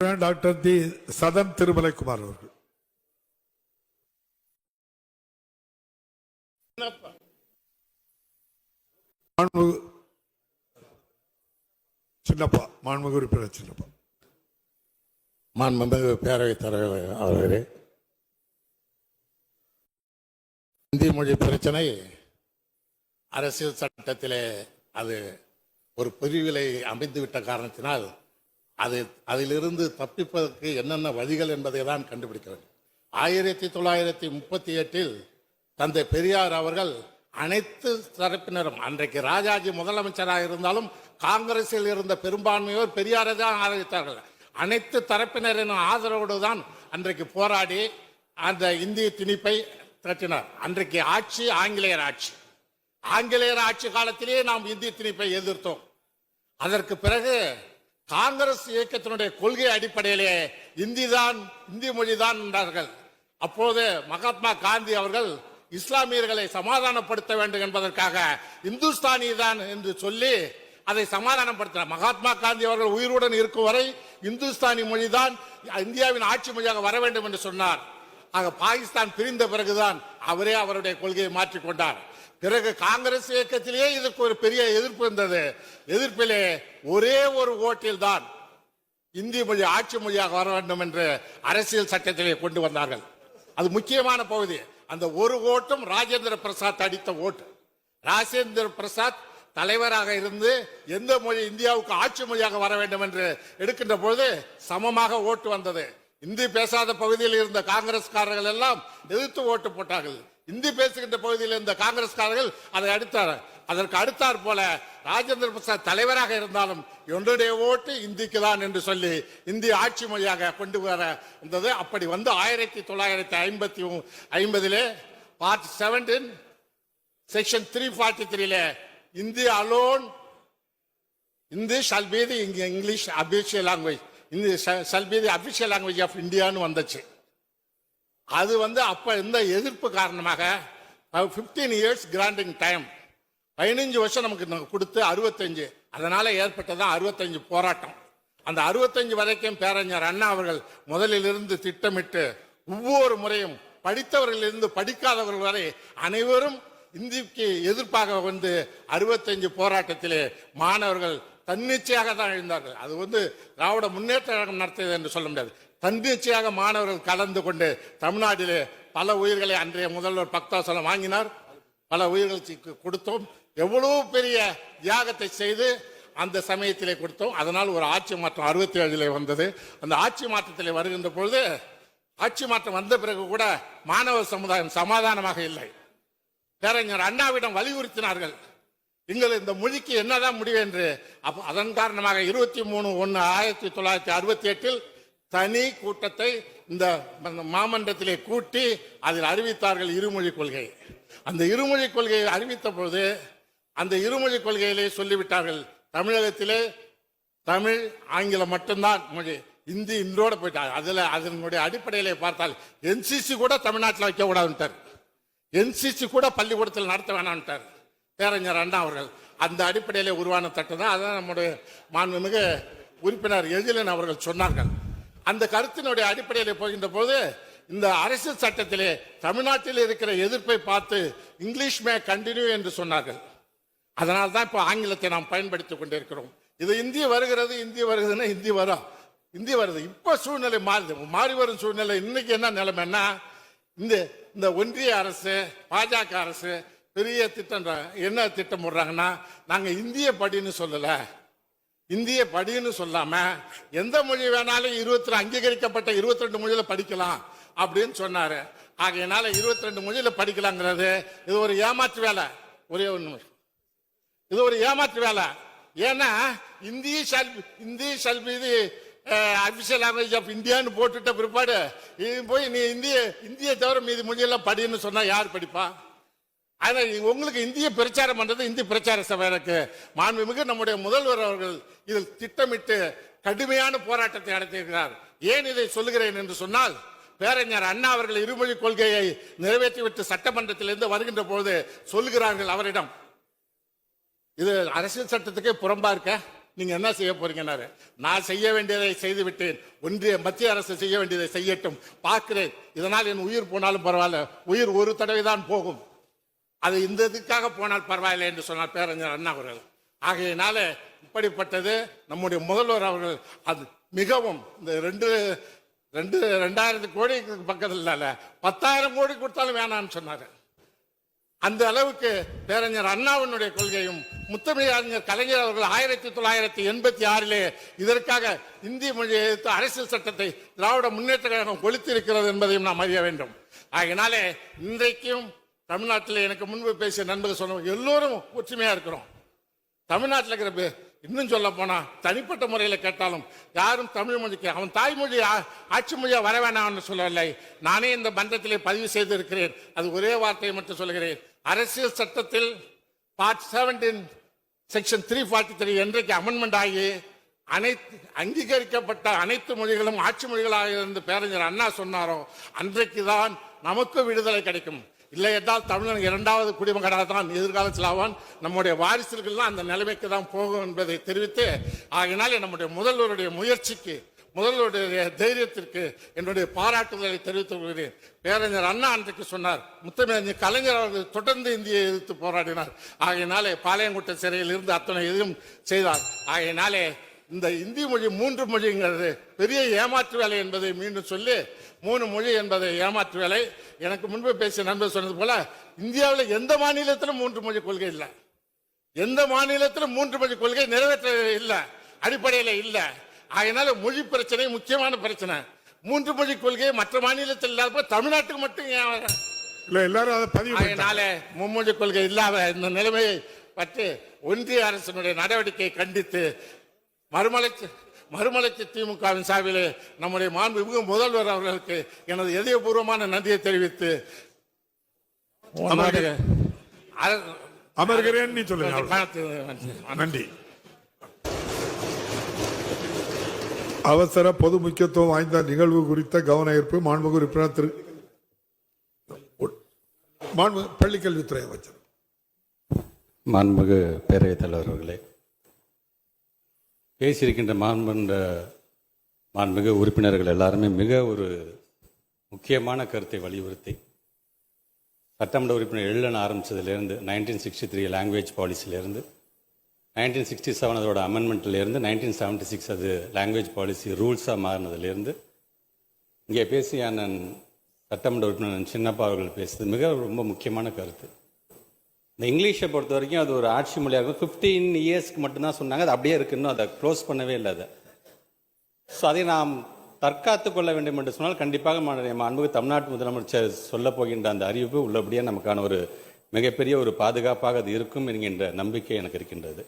Doctor தி சதன் திருமலைக்குமார் அவர்கள். சின்னப்பா மாண்புமிகு உறுப்பினர் சின்னப்பா. மாண்புமிகு பேரவைத் தலைவர் அவர்களே இந்தி மொழி பிரச்சனை அரசியல் சட்டத்திலே அது ஒரு பிரிவிலை அமைந்துவிட்ட காரணத்தினால் அது அதிலிருந்து தப்பிப்பதற்கு என்னென்ன வழிகள் என்பதை தான் கண்டுபிடிக்கிறது. ஆயிரத்தி தொள்ளாயிரத்தி முப்பத்தி எட்டில் தந்தை பெரியார் அவர்கள் அனைத்து தரப்பினரும் அன்றைக்கு ராஜாஜி முதலமைச்சராக இருந்தாலும் காங்கிரஸில் இருந்த பெரும்பான்மையோர் பெரியாரை தான் ஆதரித்தார்கள். அனைத்து தரப்பினரின் ஆதரவோடு தான் அன்றைக்கு போராடி அந்த இந்திய திணிப்பை திரட்டினார். அன்றைக்கு ஆட்சி ஆங்கிலேயர் ஆட்சி. ஆங்கிலேயர் ஆட்சி காலத்திலேயே நாம் இந்திய திணிப்பை எதிர்த்தோம். அதற்கு பிறகு காங்கிரஸ் இயக்கத்தினுடைய கொள்கை அடிப்படையிலே இந்தி தான் இந்தி மொழி தான் என்றார்கள். அப்போது மகாத்மா காந்தி அவர்கள் இஸ்லாமியர்களை சமாதானப்படுத்த வேண்டும் என்பதற்காக இந்துஸ்தானி தான் என்று சொல்லி அதை சமாதானப்படுத்தினார். மகாத்மா காந்தி அவர்கள் உயிருடன் இருக்கும் வரை இந்துஸ்தானி மொழிதான் இந்தியாவின் ஆட்சி மொழியாக வர வேண்டும் என்று சொன்னார். ஆக பாகிஸ்தான் பிரிந்த பிறகுதான் அவரே அவருடைய கொள்கையை மாற்றிக்கொண்டார். பிறகு காங்கிரஸ் இயக்கத்திலேயே இதற்கு ஒரு பெரிய எதிர்ப்பு இருந்தது. எதிர்ப்பிலே ஒரே ஒரு ஓட்டில் தான் இந்தி மொழி ஆட்சி மொழியாக வர வேண்டும் என்று அரசியல் சட்டத்திலே கொண்டு வந்தார்கள். அது முக்கியமான பகுதி. அந்த ஒரு ஓட்டும் ராஜேந்திர பிரசாத் அடித்த ஓட்டு. ராஜேந்திர பிரசாத் தலைவராக இருந்து எந்த மொழி இந்தியாவுக்கு ஆட்சி மொழியாக வர வேண்டும் என்று எடுக்கின்ற பொழுது சமமாக ஓட்டு வந்தது. இந்தி பேசாத பகுதியில் இருந்த காங்கிரஸ்காரர்கள் எல்லாம் எதிர்த்து ஓட்டு போட்டார்கள். இந்தி பேசுகின்ற பகுதியில் இருந்த காங்கிரஸ்காரர்கள் அதை அடுத்தார். அதற்கு அடுத்தார் போல ராஜேந்திர பிரசாத் தலைவராக இருந்தாலும் என்னுடைய ஓட்டு இந்திக்கு தான் என்று சொல்லி இந்தி ஆட்சி மொழியாக கொண்டு வர இருந்தது. அப்படி வந்து ஆயிரத்தி தொள்ளாயிரத்தி ஐம்பத்தி ஐம்பதிலே part seventeen section three forty த்ரீல Hindi alone Hindi shall be the English official language இந்த shall be the official language of இந்தியான்னு வந்துச்சு. அது வந்து அப்ப இந்த எதிர்ப்பு காரணமாக பிப்டீன் இயர்ஸ் கிராண்டிங் டைம் பதினஞ்சு வருஷம் நமக்கு கொடுத்து அறுபத்தஞ்சு. அதனால ஏற்பட்டதான் அறுபத்தஞ்சு போராட்டம். அந்த அறுபத்தஞ்சு வரைக்கும் பேரறிஞர் அண்ணா அவர்கள் முதலிலிருந்து திட்டமிட்டு ஒவ்வொரு முறையும் படித்தவர்களிலிருந்து படிக்காதவர்கள் வரை அனைவரும் இந்திக்கு எதிர்ப்பாக வந்து அறுபத்தஞ்சு போராட்டத்திலே மாணவர்கள் தன்னிச்சையாக தான் எழுந்தார்கள். அது வந்து திராவிட முன்னேற்ற கழகம் நடத்தியது என்று சொல்ல முடியாது. தன்னிச்சையாக மாணவர்கள் கலந்து கொண்டு தமிழ்நாட்டிலே பல உயிர்களை அன்றைய முதல்வர் பக்தாசலம் வாங்கினார். பல உயிர்களை கொடுத்தோம். எவ்வளவு பெரிய தியாகத்தை செய்து அந்த சமயத்திலே கொடுத்தோம். அதனால் ஒரு ஆட்சி மாற்றம் அறுபத்தி ஏழிலே வந்தது. அந்த ஆட்சி மாற்றத்திலே வருகின்ற பொழுது ஆட்சி மாற்றம் வந்த பிறகு கூட மாணவ சமுதாயம் சமாதானமாக இல்லை. பேரறிஞர் அண்ணாவிடம் வலியுறுத்தினார்கள். எங்கள் இந்த மொழிக்கு என்னதான் முடிவு என்று. அப்போ அதன் காரணமாக இருபத்தி மூணு ஒன்று ஆயிரத்தி தொள்ளாயிரத்தி அறுபத்தி எட்டில் தனி கூட்டத்தை இந்த மாமன்றத்திலே கூட்டி அதில் அறிவித்தார்கள் இருமொழி கொள்கை. அந்த இருமொழி கொள்கையை அறிவித்த பொழுது அந்த இருமொழி கொள்கையிலே சொல்லிவிட்டார்கள் தமிழகத்திலே தமிழ் ஆங்கிலம் மட்டும்தான் மொழி இந்தி இன்றோட போயிட்டார். அதில் அதனுடைய அடிப்படையிலே பார்த்தால் என்சிசி கூட தமிழ்நாட்டில் வைக்க கூடாதுன்ட்டார் என்சிசி கூட பள்ளிக்கூடத்தில் நடத்த வேணாம்ட்டார் பேரஞர் அண்ணா அவர்கள். அந்த அடிப்படையிலே உருவான தட்டு தான். அதான் நம்முடைய மாண்புமிகு உறுப்பினர் எழிலன் அவர்கள் சொன்னார்கள். அந்த கருத்தினுடைய அடிப்படையில் போகின்ற போது இந்த அரசு சட்டத்திலே தமிழ்நாட்டில் இருக்கிற எதிர்ப்பை பார்த்து இங்கிலீஷ் மே கண்டினியூ என்று சொன்னார்கள். அதனால தான் இப்போ ஆங்கிலத்தை நாம் பயன்படுத்திக் கொண்டிருக்கிறோம். இது இந்தி வருகிறது இந்தி வருகிறதுன்னா இந்தி வரும் இந்தி வருது. இப்போ சூழ்நிலை மாறுது. மாறி வரும் சூழ்நிலை இன்னைக்கு என்ன நிலைமைன்னா இந்த இந்த ஒன்றிய அரசு பாஜக அரசு பெரிய திட்டம் என்ன திட்டம் போடுறாங்கன்னா நாங்கள் இந்திய படின்னு சொல்லலை. இந்திய படின்னு சொல்லாம எந்த மொழி வேணாலும் இருபத்தி அங்கீகரிக்கப்பட்ட இருபத்தி ரெண்டு மொழியில படிக்கலாம் அப்படின்னு சொன்னாரு. ஆகையினால இருபத்தி ரெண்டு மொழியில படிக்கலாங்கிறது இது ஒரு ஏமாற்று வேலை. ஒரே ஒன்று இது ஒரு ஏமாற்று வேலை. ஏன்னா இந்திய ஷால் இந்தி ஷால் இது அபிஷியல் லாங்குவேஜ் ஆஃப் இந்தியான்னு போட்டுட்ட பிற்பாடு இது போய் நீ இந்திய இந்திய தவிர மீதி மொழியெல்லாம் படின்னு சொன்னா யார் படிப்பா? ஆனால் உங்களுக்கு இந்திய பிரச்சாரம் பண்ணுறது இந்திய பிரச்சார சபை எனக்கு. மாண்புமிகு நம்முடைய முதல்வர் அவர்கள் இதில் திட்டமிட்டு கடுமையான போராட்டத்தை நடத்தியிருக்கிறார். ஏன் இதை சொல்லுகிறேன் என்று சொன்னால் பேரறிஞர் அண்ணா அவர்கள் இருமொழி கொள்கையை நிறைவேற்றிவிட்டு சட்டமன்றத்திலிருந்து வருகின்ற பொழுது சொல்லுகிறார்கள் அவரிடம். இது அரசியல் சட்டத்துக்கே புறம்பா இருக்க? நீங்க என்ன செய்ய போறீங்கன்னாரு நான் செய்ய வேண்டியதை செய்து விட்டேன் ஒன்றிய மத்திய அரசு செய்ய வேண்டியதை செய்யட்டும். பார்க்கிறேன். இதனால் என் உயிர் போனாலும் பரவாயில்ல. உயிர் ஒரு தடவை தான் போகும். அது இந்த இதுக்காக போனால் பரவாயில்லை என்று சொன்னார் பேரறிஞர் அண்ணா அவர்கள். ஆகையினால இப்படிப்பட்டது நம்முடைய முதல்வர் அவர்கள் அது மிகவும் இந்த ரெண்டு ரெண்டு ரெண்டாயிரத்து கோடி பக்கத்தில் இல்லை பத்தாயிரம் கோடி கொடுத்தாலும் வேணாம்னு சொன்னார். அந்த அளவுக்கு பேரறிஞர் அண்ணாவினுடைய கொள்கையும் முத்தமிழறிஞர் கலைஞர் அவர்கள் ஆயிரத்தி தொள்ளாயிரத்தி எண்பத்தி ஆறிலே இதற்காக இந்திய மொழியை எதிர்த்து அரசியல் சட்டத்தை திராவிட முன்னேற்ற கழகம் கொளுத்திருக்கிறது என்பதையும் நாம் அறிய வேண்டும். ஆகையினாலே இன்றைக்கும் தமிழ்நாட்டில் எனக்கு முன்பு பேசிய நண்பர்கள் சொன்னவங்க எல்லோரும் ஒற்றுமையாக இருக்கிறோம். தமிழ்நாட்டில் இருக்கிற இன்னும் சொல்ல போனால் தனிப்பட்ட முறையில் கேட்டாலும் யாரும் தமிழ் மொழிக்கு அவன் தாய்மொழி ஆட்சி மொழியாக வர வேணாம்னு சொல்லவில்லை. நானே இந்த பந்தத்திலே பதிவு செய்திருக்கிறேன். அது ஒரே வார்த்தையை மட்டும் சொல்கிறேன் அரசியல் சட்டத்தில் part seventeen section three forty three என்றைக்கு அமெண்ட்மெண்ட் ஆகி அனைத்து அங்கீகரிக்கப்பட்ட அனைத்து மொழிகளும் ஆட்சி மொழிகளாக இருந்து பேரறிஞர் அண்ணா சொன்னாரோ அன்றைக்கு தான் நமக்கு விடுதலை கிடைக்கும். இல்லை என்றால் தமிழன் இரண்டாவது குடிமகனாக தான் எதிர்காலத்தில் ஆவான் நம்முடைய வாரிசுகள்லாம் அந்த நிலைமைக்கு தான் போகும் என்பதை தெரிவித்து ஆகினாலே நம்முடைய முதல்வருடைய முயற்சிக்கு முதல்வருடைய தைரியத்திற்கு என்னுடைய பாராட்டுதலை தெரிவித்துக் கொள்கிறேன். பேரறிஞர் அண்ணா அன்றைக்கு சொன்னார் முத்தமிழ் கலைஞர் அவர்கள் தொடர்ந்து இந்தியை எதிர்த்து போராடினார். ஆகையினாலே பாளையங்கோட்டை சிறையில் இருந்து அத்தனை இதையும் செய்தார். ஆகையினாலே இந்த இந்தி மொழி மூன்று மொழிங்கிறது பெரிய ஏமாற்று வேலை என்பதை மீண்டும் சொல்லி மூணு மொழி என்பதை ஏமாற்று வேலை. எனக்கு முன்பு பேசிய நண்பர் சொன்னது போல இந்தியாவில் எந்த மாநிலத்திலும் மூன்று மொழி கொள்கை இல்லை. எந்த மாநிலத்திலும் மூன்று மொழி கொள்கை நிறைவேற்ற இல்லை அடிப்படையில் இல்லை. அதனால மொழி பிரச்சனை முக்கியமான பிரச்சனை. மூன்று மொழி கொள்கை மற்ற மாநிலத்தில் இல்லாத தமிழ்நாட்டுக்கு மட்டும் ஏன் இல்ல எல்லாரும் அதை பதிவு. அதனால மும்மொழி கொள்கை இல்லாத இந்த நிலைமையை பற்றி ஒன்றிய அரசினுடைய நடவடிக்கையை கண்டித்து மறுமலர்ச்சி மறுமலர்ச்சி திமுகவின் சார்பிலே நம்முடைய மாண்புமிகு முதல்வர் அவர்களுக்கு எனது இதயபூர்வமான நன்றியை தெரிவித்து அமர்கிறேன். நீ சொல்லுங்க. நன்றி. அவசர பொது முக்கியத்துவம் வாய்ந்த நிகழ்வு குறித்த கவன ஈர்ப்பு மாண்புமிகு உறுப்பினர் திரு மாண்பு பள்ளிக்கல்வித்துறை அமைச்சர். மாண்புமிகு பேரவைத் தலைவர் அவர்களே பேசியிருக்கின்ற மாண்பண்ட மாண்புமிகு உறுப்பினர்கள் எல்லாருமே மிக ஒரு முக்கியமான கருத்தை வலியுறுத்தி சட்டமன்ற உறுப்பினர் எழுதன ஆரம்பித்ததுலேருந்து நைன்டீன் சிக்ஸ்டி த்ரீ லாங்குவேஜ் பாலிசிலேருந்து நைன்டீன் சிக்ஸ்டி செவன் அதோட அமெண்ட்மெண்ட்லேருந்து நைன்டீன் செவன்ட்டி சிக்ஸ் அது லாங்குவேஜ் பாலிசி ரூல்ஸாக மாறினதுலேருந்து இங்கே பேசிய அண்ணன் சட்டமன்ற உறுப்பினர் சின்னப்பா அவர்கள் பேசுது மிக ரொம்ப முக்கியமான கருத்து. இந்த இங்கிலீஷை பொறுத்த வரைக்கும் அது ஒரு ஆட்சி மொழியாக இருக்கும் ஃபிஃப்டீன் இயர்ஸ்க்கு மட்டும்தான் சொன்னாங்க. அது அப்படியே இருக்குன்னு அதை க்ளோஸ் பண்ணவே இல்லை அதை. ஸோ அதை நாம் தற்காத்து கொள்ள வேண்டும் என்று சொன்னால் கண்டிப்பாக அன்புக்கு தமிழ்நாட்டு முதலமைச்சர் சொல்ல போகின்ற அந்த அறிவிப்பு உள்ளபடியே நமக்கான ஒரு மிகப்பெரிய ஒரு பாதுகாப்பாக அது இருக்கும் என்கின்ற நம்பிக்கை எனக்கு இருக்கின்றது.